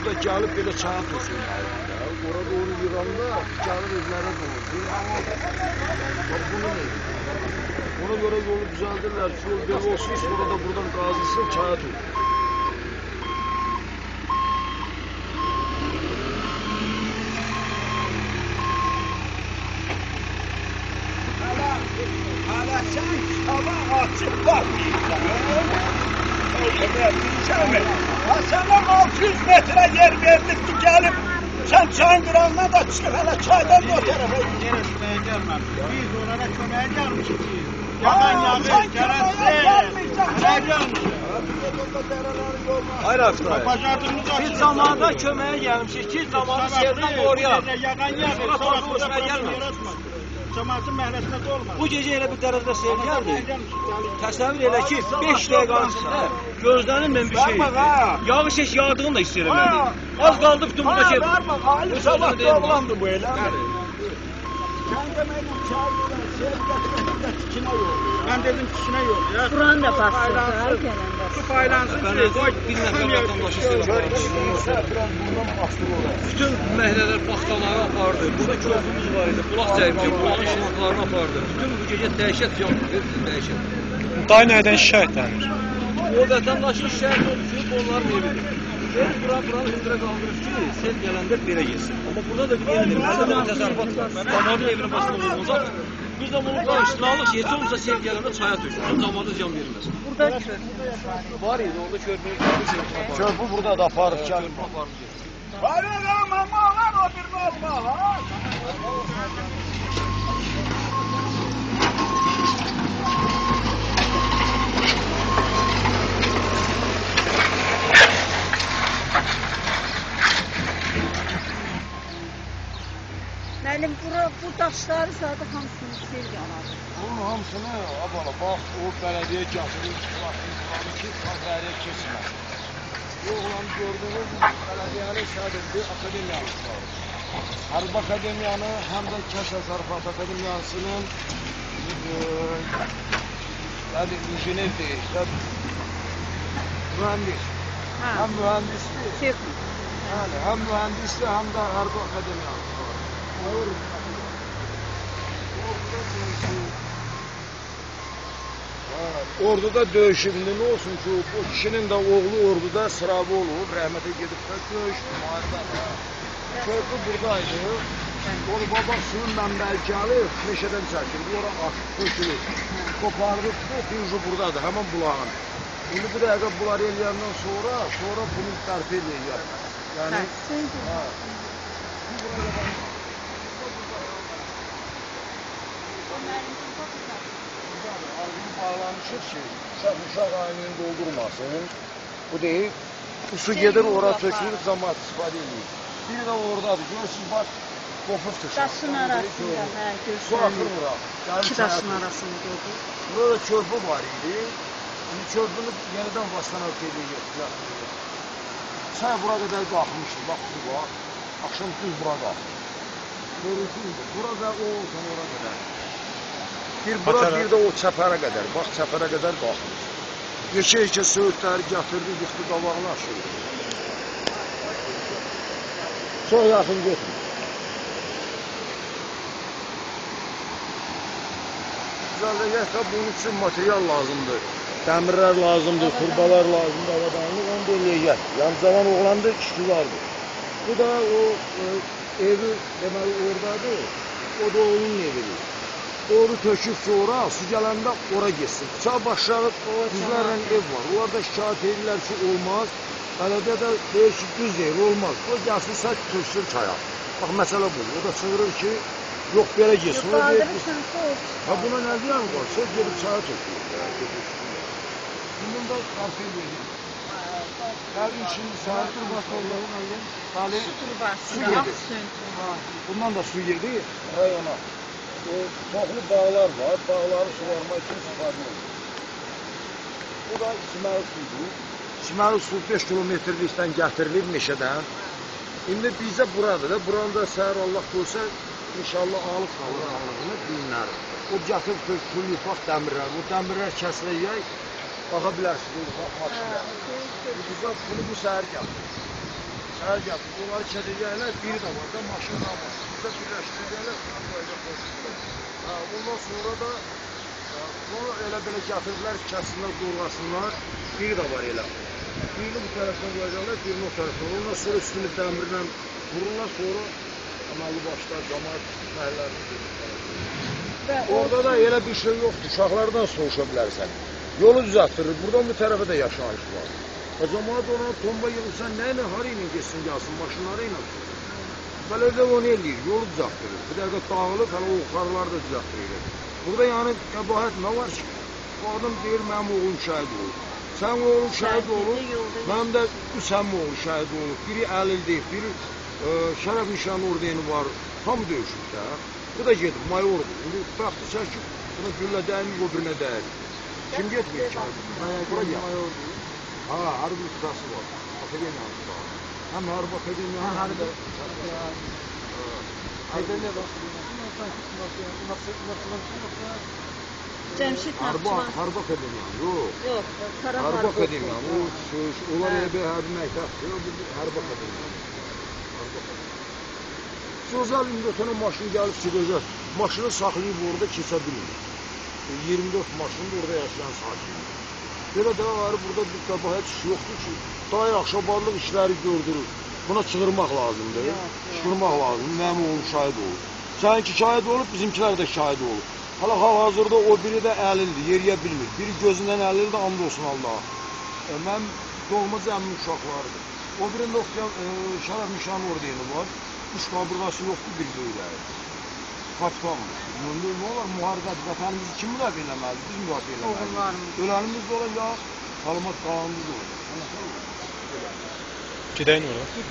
şurada gelip böyle sağa tutsun. Orada doğru yılanla gelip evlere doğru. Bak bunu ne? Ona göre yolu düzeltirler. Şu yol belli olsun sonra da buradan gazlısın çaya tut. Alaçan kitaba açıp bakmayacağım. O kadar diyeceğim. Hasan 100 metre yer verdik gelip sen çayın da çık hele çaydan da o tarafa. Gerisine. Biz orada kömeğe gelmişiz. Yaman yağmur, kereste. Kömeğe gelmişiz. Hayır asla. Biz zamanda köməyə gəlmişik ki, zamanı sevdim oraya. Yagan yağmur, sonra boşuna gəlməmişik. cəmaətin məhəlləsinə dolmadı. Bu gecə elə bir dərəcədə sel gəldi. Təsəvvür elə ki, 5 dəqiqə arasında gözlənilmən bir şey. Yağış heç yağdığını da hiss eləmədik. Az qaldı bütün bura ki. Bu sabah doğulandı bu elə. Kəndə mənim çağırdılar, sel gətirəndə tikinə yox. Ben dedim kişine yok ya. Buranı da gələndə. Su paylansın. Apardı. Biraz bundan bastır oraya. Bütün məhəllələr baxtaları apardı. Burada körpümüz var idi. Bulaq çəkdi, bulağın şırnaqlarını apardı. Bütün bu gecə dəhşət can dəhşət. Day nədən şikayətlənir? O vətəndaşın şəhid odur ki, onların evidir. Biz bura buranı hündürə qaldırır ki, sel gələndə belə geçsin. Amma burada da bir yenidir. Burada da təsərrüfat var. Damadın evinin başında olacaq. Biz də bunu ki, heç olmasa gələndə çaya tökülür. Damada ziyan verməz. Burada körpü Var idi, orada körpü Çöpü burada da aparır gelin. Var ya mama var o bir mama ha. Müəllim, bura bu daşları zadı hamısını sel yanadı. Bunun hamısını abala bak o belediye getirir. Bakın ki kazaya kesmez. Bu olan gördüğünüz belediyenin sadece akademiyası var. Harp Akademiyanı hem de Kəş Təsərrüfat Akademiyasının e, yani injiner değil, ya mühendis. Ha, Hem mühendislik, texnik. yani hem mühendislik hem de Harp Akademiyası var. Ağır. Ha, Orduda döyüşümde ne olsun ki bu kişinin de oğlu orduda sırabı olur. Rahmete gidip de dövüştü. Muharebe. Köprü buradaydı. Onu baba suyun mənbəyi alıb meşədən çəkildi. Ora açıb tökülür. Kopardı, bu ucu buradadır, hemen bulağın. Şimdi bir dəqiqə bunları eləyəndən sonra, sonra bunu. Hə, Yəni, sel ha. Arvin bağlanmışır ki, sən uşaq aynını doldurmasın. Bu deyil, su gedir ora tökülür, zamat istifadə edir. Bir də oradadır, görürsünüz, bax, qopub tökülür. Daşın arasında, hə, görürsünüz. Su axır bura. İki daşın arasında gördüm. Burada körpü var idi. İndi körpünü yenidən başdan ölkəyə getdilər. Çay bura qədər qalxmışdı, bax, bu bax. Axşam düz bura qalxmışdı. Görürsünüz, bura da o, ora qədər. Bir bura Patara. bir de o çəpərə kadar. Bak çəpərə kadar kalkmış. Yeşə-yeşə söğütləri gətirdi, yıxdı qabağını aşırdı. Çox yaxın getmir. Güzəldəgəhdə bunun üçün material lazımdır. Dəmirlər lazımdır, turbalar lazımdır, avadanlıq onu da eləyəcək. Yəni cavan oğlandır, işgüzardır. Bu da o e, evi deməli oradadır. O da onun evidir. Oru töküb sonra su gələndə ora getsin. Bıçaq başlağı düzlərlə ev var. Onlar da şikayət edirlər ki, olmaz. Bələdiyyə də deyir ki, düz deyir, olmaz. O gəlsin, sən töksün çaya. Bax, məsələ budur. O da çığırır ki, yox, belə getsin. O deyir, Qaldırırsan, soğuk. Ha buna ne diyen var? Söz gelip çaya töküyor. Bunun da kartı veriyor. Her şimdi bak Allah'ın ayın. Tali Turbası, Su girdi. bundan da su girdi rayona. O çoxlu bağlar var. Bağları suvarma için istifade edilir. Bu da içməli sudur. İçməli su 5 kilometrlikdən gətirilib meşədən. İndi bizə buradır da. Buranı da səhər Allah qoysa inşallah alıb qalır ağlığını günləri. O gətirib tökülür bax dəmirlər. Bu dəmirlər kəsiləcək. Baxa bilərsiniz, bax maşınlar. Bizə bunu bu səhər gəlir. Her yapı. Bunları çekeceğler biri de var da maşından var. Koşuyorlar. Ha, ondan sonra da bunu elə belə gətirdilər, kəsinlər, doğrasınlar. Biri də var elə. Birini bu tərəfdən qoyacaqlar, birini o tərəfdən. Ondan sonra üstünü dəmirlə vururlar, sonra əməli başlar, camaat məhəllərini Və Orada da elə bir şey yoxdur. Uşaqlardan soruşa bilərsən. Yolu düzəltdirir. Buradan bu tərəfə də yaşayış var. E cəmaət ona tomba yığırsan, nə ilə, hara ilə getsin, gəlsin, maşınları ilə. Belediye onu eləyir, yolu düzəltdirir. Bir dəqiqə dağılıb, hələ o yuxarıları da düzəltdirir. Burada yəni qəbahət nə var ki? Bu adam deyir, mənim oğlum şəhid olub. Sən oğlun şəhid olub, mənim də üç əmim oğlu şəhid olub. Biri əlildir, biri e, şərəf nişanı ordeni var. Tam döyüşür də. Bu da gedib, mayordur. İndi bəxti çəkib, buna güllə dəymir, o birinə dəyir. Kim getmir ki? Bura gəl. Ha, harbi ustası var. Akademiyanın var. Hem harbi akademiyanın hem harbi... Akademiya bak. Cəmşid Harbi, Naxçıvan. harbi akademiyanın, yok. Yox, Qarabağ. Harbi akademiyanın, o onlar Ha. elə bir hərbi məktəbdir, o bir harbi akademiyanın. Harbi akademiyanın. Sözəl indi ötənə maşın gəlib çıxacaq, maşını saxlayıb orada keçə bilmir. E, 24 maşın da orada yaşayan sakindir. Belə də var, burada bir qəbahət iş yoxdur ki, dair axşabarlıq işləri gördürür. Buna çığırmaq lazımdır. Çıxırmaq lazım, mənim oğlum şahid olur. Səninki şahid olub, bizimkilər də şahid olur. Hala hal-hazırda o biri də əlildir, yeriyə bilmir. Biri gözündən əlildir, and olsun Allaha. E, mən doğma cəmin uşaqlarıdır. O birində oxuyan e, şərəf nişan ordeni var. Üç qabırğası yoxdur bir böyrəyi. Kaçmanmır. Mündür nə olar müharibədir. Vətənimizi kim müdafiə eləməlidir? Biz müdafiə eləməliyik. Oğullarımız. Ölənimiz də olacaq, salamat qalanımız da olacaq. Gideyin oraya.